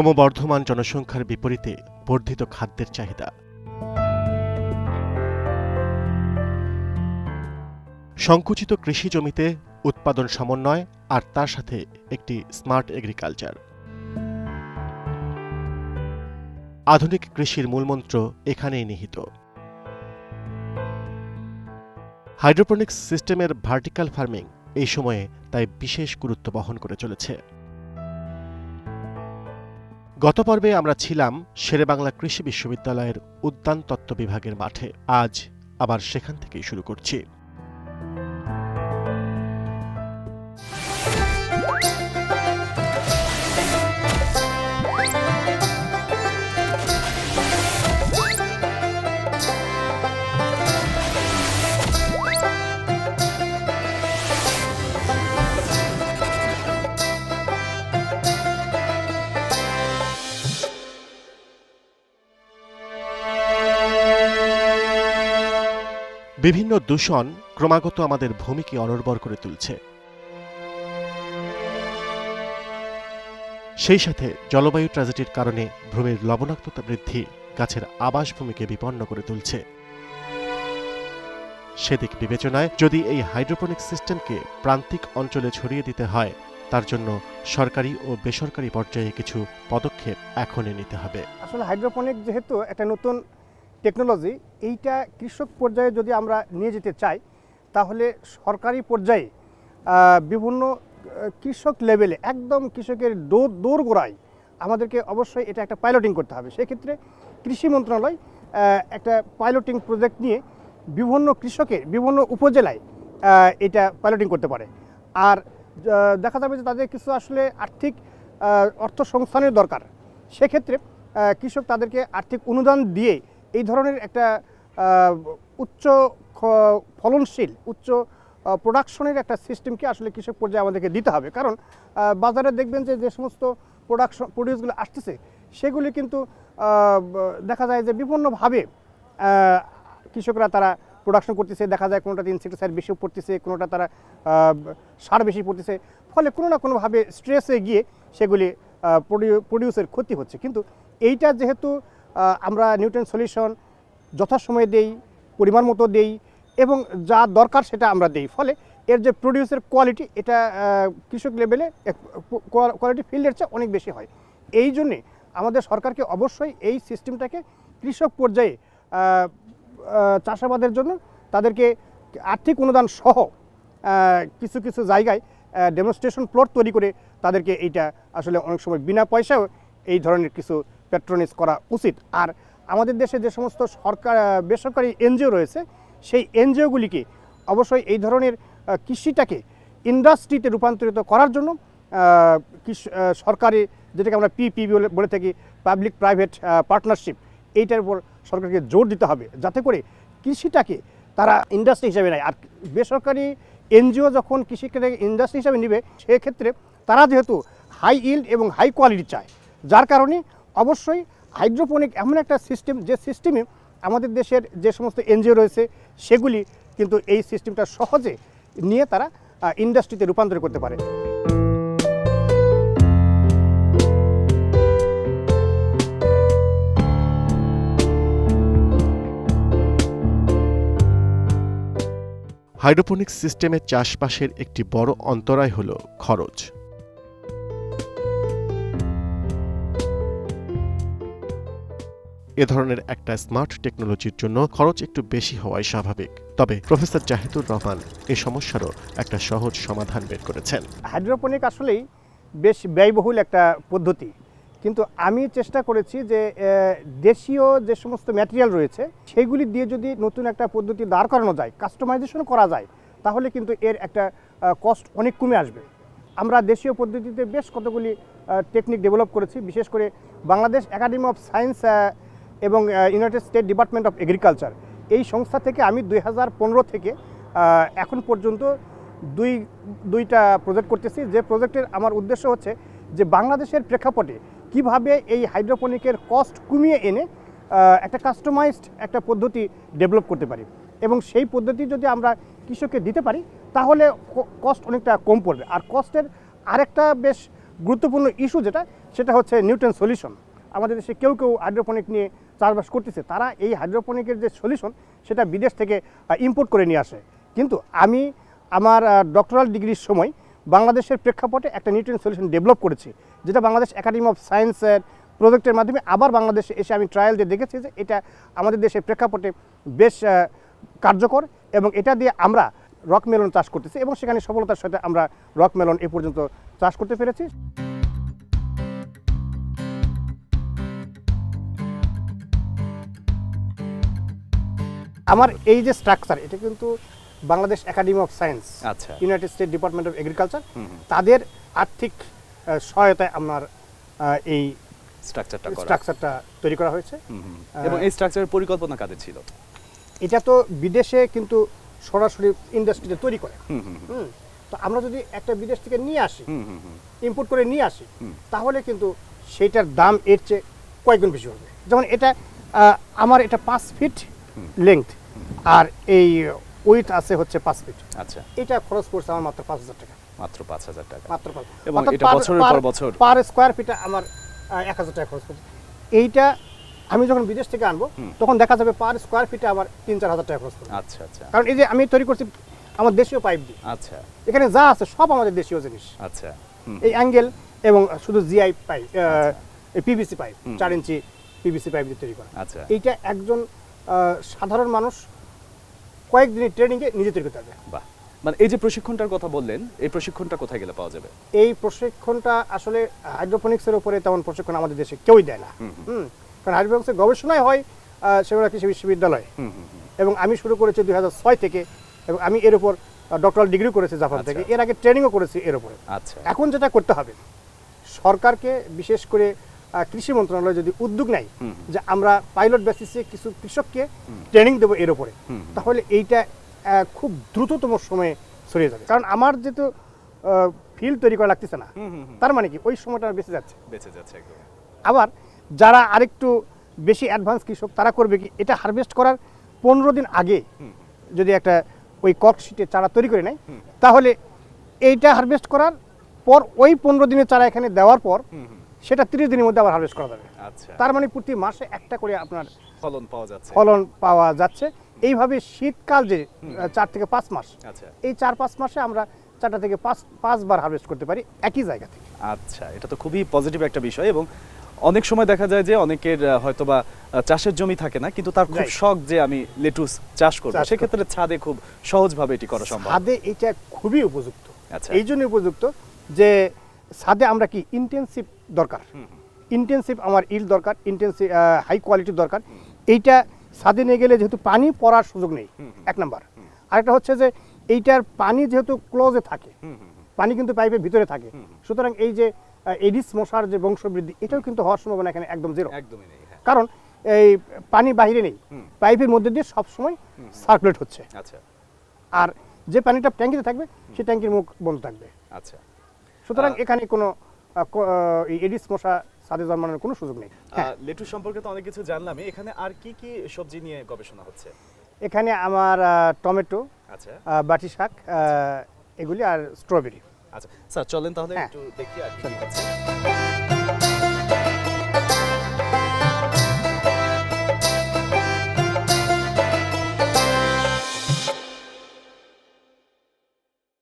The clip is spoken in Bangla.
ক্রমবর্ধমান জনসংখ্যার বিপরীতে বর্ধিত খাদ্যের চাহিদা। সংকুচিত কৃষি জমিতে উৎপাদন সমন্বয় আর তার সাথে একটি স্মার্ট এগ্রিকালচার। আধুনিক কৃষির মূলমন্ত্র এখানেই নিহিত। হাইড্রোপনিক্স সিস্টেমের ভার্টিক্যাল ফার্মিং এই সময়ে তাই বিশেষ গুরুত্ব বহন করে চলেছে। গত পর্বে আমরা ছিলাম শেরেবাংলা কৃষি বিশ্ববিদ্যালয়ের উদ্যানতত্ত্ব বিভাগের মাঠে। আজ আবার সেখান থেকেই শুরু করছি। বিভিন্ন দূষণ ক্রমাগত আমাদের ভূমিকে অনর্বর করে তুলছে। সেই সাথে জলবায়ু ট্র্যাজেডির কারণে ভূমির লবণাক্ততা বৃদ্ধি গাছের আবাসভূমিকে বিপন্ন করে তুলছে। সেদিক বিবেচনায় যদি এই হাইড্রোপনিক সিস্টেমকে প্রান্তিক অঞ্চলে ছড়িয়ে দিতে হয়, তার জন্য সরকারি ও বেসরকারি পর্যায়ে কিছু পদক্ষেপ এখনই নিতে হবে। আসলে হাইড্রোপনিক যেহেতু একটা নতুন টেকনোলজি, এইটা কৃষক পর্যায়ে যদি আমরা নিয়ে যেতে চাই, তাহলে সরকারি পর্যায়ে বিভিন্ন কৃষক লেভেলে, একদম কৃষকের দৌড় দৌড় গোড়ায় আমাদেরকে অবশ্যই এটা একটা পাইলটিং করতে হবে। সেক্ষেত্রে কৃষি মন্ত্রণালয় একটা পাইলটিং প্রজেক্ট নিয়ে বিভিন্ন কৃষকের, বিভিন্ন উপজেলায় এটা পাইলটিং করতে পারে। আর দেখা যাবে যে তাদের কিছু আসলে আর্থিক অর্থ সংস্থানের দরকার। সেক্ষেত্রে কৃষক তাদেরকে আর্থিক অনুদান দিয়ে এই ধরনের একটা উচ্চ ফলনশীল, উচ্চ প্রোডাকশনের একটা সিস্টেমকে আসলে কৃষক পর্যায়ে আমাদেরকে দিতে হবে। কারণ বাজারে দেখবেন যে যে সমস্ত প্রোডাকশন প্রডিউসগুলো আসতেছে, সেগুলি কিন্তু দেখা যায় যে বিভিন্নভাবে কৃষকরা তারা প্রোডাকশন করতেছে, দেখা যায় কোনোটাতে ইনসেক্টিসাইড বেশি পড়তেছে, কোনোটা তারা সার বেশি পড়তেছে, ফলে কোনো না কোনোভাবে স্ট্রেসে গিয়ে সেগুলি প্রডিউসের ক্ষতি হচ্ছে। কিন্তু এইটা যেহেতু আমরা নিউট্রেন সলিউশন যথাসময়ে দেই, পরিমাণ মতো দেই এবং যা দরকার সেটা আমরা দেই। ফলে এর যে প্রডিউসের কোয়ালিটি এটা কৃষক লেভেলে কোয়ালিটি ফিল্ডের চেয়ে অনেক বেশি হয়। এই জন্যে আমাদের সরকারকে অবশ্যই এই সিস্টেমটাকে কৃষক পর্যায়ে চাষাবাদের জন্য তাদেরকে আর্থিক অনুদান সহ কিছু কিছু জায়গায় ডেমনস্ট্রেশন প্লট তৈরি করে তাদেরকে এইটা আসলে অনেক সময় বিনা পয়সাও এই ধরনের কিছু প্যাট্রোনিজ করা উচিত। আর আমাদের দেশে যে সমস্ত সরকার বেসরকারি এনজিও রয়েছে, সেই এনজিওগুলিকে অবশ্যই এই ধরনের কৃষিটাকে ইন্ডাস্ট্রিতে রূপান্তরিত করার জন্য সরকারি যেটাকে আমরা পিপি বলে থাকি, পাবলিক প্রাইভেট পার্টনারশিপ, এইটার উপর সরকারকে জোর দিতে হবে। যাতে করে কৃষিটাকে তারা ইন্ডাস্ট্রি হিসাবে নেয়। আর বেসরকারি এনজিও যখন কৃষিকে ইন্ডাস্ট্রি হিসাবে নেবে, সেক্ষেত্রে তারা যেহেতু হাই ইল্ড এবং হাই কোয়ালিটি চায়, যার কারণে অবশ্যই হাইড্রোপনিক এমন একটা সিস্টেম, যে সিস্টেমে আমাদের দেশের যে সমস্ত এনজিও রয়েছে, সেগুলি কিন্তু এই সিস্টেমটা সহজে নিয়ে তারা ইন্ডাস্ট্রিতে রূপান্তর করতে পারে। হাইড্রোপনিক্স সিস্টেমে চাষবাসের একটি বড় অন্তরায় হল খরচ। এ ধরনের একটা স্মার্ট টেকনোলজির জন্য খরচ একটু বেশি হওয়াই স্বাভাবিক। তবে প্রফেসর জাহিদুর রহমান এই সমস্যারও একটা সহজ সমাধান বের করেছেন। হাইড্রোপনিক আসলেই বেশ ব্যয়বহুল একটা পদ্ধতি। কিন্তু আমি চেষ্টা করেছি যে দেশীয় যে সমস্ত ম্যাটেরিয়াল রয়েছে, সেগুলি দিয়ে যদি নতুন একটা পদ্ধতি দাঁড় করানো যায় কাস্টমাইজেশন করা যায়, তাহলে কিন্তু এর একটা কস্ট অনেক কমে আসবে। আমরা দেশীয় পদ্ধতিতে বেশ কতগুলি টেকনিক ডেভেলপ করেছি। বিশেষ করে বাংলাদেশ একাডেমি অফ সায়েন্স এবং United State Department of Agriculture এই সংস্থা থেকে আমি দুই হাজার পনেরো থেকে এখন পর্যন্ত দুই, দুইটা প্রজেক্ট করতেছি। যে প্রজেক্টের আমার উদ্দেশ্য হচ্ছে যে বাংলাদেশের প্রেক্ষাপটে কীভাবে এই হাইড্রোপনিকের কস্ট কমিয়ে এনে একটা কাস্টমাইজড একটা পদ্ধতি ডেভেলপ করতে পারি। এবং সেই পদ্ধতি যদি আমরা কৃষককে দিতে পারি, তাহলে কস্ট অনেকটা কম পড়বে। আর কস্টের আরেকটা বেশ গুরুত্বপূর্ণ ইস্যু যেটা, সেটা হচ্ছে নিউটন সলিউশন আমাদের দেশে কেউ কেউ হাইড্রোপনিক নিয়ে চাষবাস করতেছে, তারা এই হাইড্রোপনিকের যে সলিউশন সেটা বিদেশ থেকে ইম্পোর্ট করে নিয়ে আসে। কিন্তু আমি আমার ডক্টরাল ডিগ্রির সময় বাংলাদেশের প্রেক্ষাপটে একটা নিউট্রিন সলিউশন ডেভেলপ করেছি, যেটা বাংলাদেশ একাডেমি অফ সায়েন্সের প্রজেক্টের মাধ্যমে আবার বাংলাদেশে এসে আমি ট্রায়াল দিয়ে দেখেছি যে এটা আমাদের দেশের প্রেক্ষাপটে বেশ কার্যকর এবং এটা দিয়ে আমরা রক মেলন চাষ করতেছি এবং সেখানে সফলতার সাথে আমরা রক মেলন এ পর্যন্ত চাষ করতে পেরেছি। আমার এই যে স্ট্রাকচার এটা কিন্তু বাংলাদেশ একাডেমি অফ সায়েন্স আচ্ছা United State Department of Agriculture. তাদের আর্থিক সহায়তায় আমার এই স্ট্রাকচারটা করা স্ট্রাকচারটা তৈরি করা হয়েছে। এবং এই স্ট্রাকচারের পরিকল্পনা কাদের ছিল এটা তো বিদেশে কিন্তু সরাসরি ইন্ডাস্ট্রিতে তৈরি করে তো আমরা যদি একটা বিদেশ থেকে নিয়ে আসি। ইম্পোর্ট করে নিয়ে আসি। তাহলে কিন্তু সেইটার দাম এর চেয়ে কয়েকগুণ বেশি হবে যেমন এটা আমার এটা পাঁচ ফিট লেংথ আর এই উইথ আছে হচ্ছে পাঁচ ফিট আচ্ছা। এটা খরচ করছে আমার মাত্র পাঁচ হাজার টাকা। মাত্র পাঁচ হাজার টাকা। মাত্র পাঁচ এবং এটা বছরের পর বছর? পার স্কোয়ার ফিটে আমার এক হাজার টাকা খরচ করছে এইটা আমি যখন বিদেশ থেকে আনব তখন দেখা যাবে পার স্কোয়ার ফিটে আমার তিন চার হাজার টাকা খরচ করবে আচ্ছা আচ্ছা। কারণ এই যে আমি তৈরি করছি আমার দেশীয় পাইপ দিয়ে। আচ্ছা। এখানে যা আছে সব আমাদের দেশীয় জিনিস। আচ্ছা। এই অ্যাঙ্গেল এবং শুধু জিআই পাইপ পিভিসি পাইপ চার ইঞ্চি পিভিসি পাইপ দিয়ে তৈরি করা। আচ্ছা। এইটা একজন সাধারণ মানুষ কয়েকদিনের ট্রেনিংয়ে নিজে তৈরি করতে পারবে। বাহ। মানে এই যে প্রশিক্ষণটার কথা বললেন এই প্রশিক্ষণটা কোথায় গেলে পাওয়া যাবে? এই প্রশিক্ষণটা আসলে হাইড্রোপনিক্সের উপরে তেমন প্রশিক্ষণ আমাদের দেশে কেউই দেয় না। হুম, কারণ হাইড্রোপনিক্সের গবেষণাই হয় সেগুলো কৃষি বিশ্ববিদ্যালয়। এবং আমি শুরু করেছি দুই হাজার ছয় থেকে এবং আমি এর উপর ডক্টরাল ডিগ্রি করেছি জাপান আচ্ছা। থেকে। এর আগে ট্রেনিংও করেছি এর উপরে। আচ্ছা। এখন যেটা করতে হবে সরকারকে বিশেষ করে কৃষি মন্ত্রণালয় যদি উদ্যোগ নেয় যে আমরা পাইলট বেসিসে কিছু কৃষককে ট্রেনিং দেবো এর উপরে তাহলে এইটা খুব দ্রুততম সময়ে ছড়িয়ে যাবে। কারণ আমার যেহেতু ফিল্ড তৈরি করা লাগতেছে না। তার মানে কি? ওই সময়টা বেঁচে যাচ্ছে। বেঁচে যাচ্ছে আবার যারা আরেকটু বেশি অ্যাডভান্স কৃষক তারা করবে কি? এটা হারভেস্ট করার পনেরো দিন আগে যদি একটা ওই কক শিটে চারা তৈরি করে নেয় তাহলে এইটা হারভেস্ট করার পর ওই পনেরো দিনের চারা এখানে দেওয়ার পর। সেটা তিরিশ দিনের মধ্যে আবার হারভেস্ট করা যাবে। আচ্ছা। তার মানে প্রতি মাসে একটা করে আপনার ফলন পাওয়া যাচ্ছে। ফলন পাওয়া যাচ্ছে। এইভাবে শীতকাল যে চার থেকে পাঁচ মাস আচ্ছা। এই চার পাঁচ মাসে আমরা চারটা থেকে পাঁচ পাঁচবার হারভেস্ট করতে পারি একই জায়গা থেকে। আচ্ছা এটা তো খুবই পজিটিভ একটা বিষয় এবং অনেক সময় দেখা যায় যে অনেকের হয়তোবা চাষের জমি থাকে না কিন্তু তার খুব শখ যে আমি লেটুস চাষ করব। সেক্ষেত্রে ছাদে খুব সহজভাবে এটি করা সম্ভব। ছাদে এটা খুবই উপযুক্ত। আচ্ছা। এই জন্য উপযুক্ত যে ছাদে আমরা কি ইন্টেন্সিভ দরকার। ইন্টেন্সিভ আমার ইল দরকার ইন্টেন্সিভ হাই কোয়ালিটির দরকার। এইটা ছাদে নিয়ে গেলে যেহেতু পানি পড়ার সুযোগ নেই। এক নাম্বার। আরেকটা হচ্ছে যে এইটার পানি যেহেতু ক্লোজে থাকে। পানি কিন্তু পাইপের ভিতরে থাকে। সুতরাং এই যে এডিস মশার যে বংশবৃদ্ধি এটাও কিন্তু হওয়ার সম্ভাবনা এখানে একদম জিরো একদমই নেই হ্যাঁ। কারণ এই পানি বাহিরে নেই পাইপের মধ্যে দিয়ে সবসময় সার্কুলেট হচ্ছে। আচ্ছা। আর যে পানিটা ট্যাঙ্কিতে থাকবে সেই ট্যাঙ্কির মুখ বন্ধ থাকবে। আচ্ছা। সুতরাং এখানে কোনো এডিস মশা সাদে জন্মানোর কোনো সুযোগ নেই। লেটু আহ, সম্পর্কে তো অনেক কিছু জানলামই। এখানে আর কি কি সবজি নিয়ে গবেষণা হচ্ছে? এখানে আমার টমেটো আচ্ছা। বাটি শাক এগুলি আর স্ট্রবেরি। আচ্ছা। স্যার চলেন তাহলে হ্যাঁ। একটু দেখি আর কি আছে।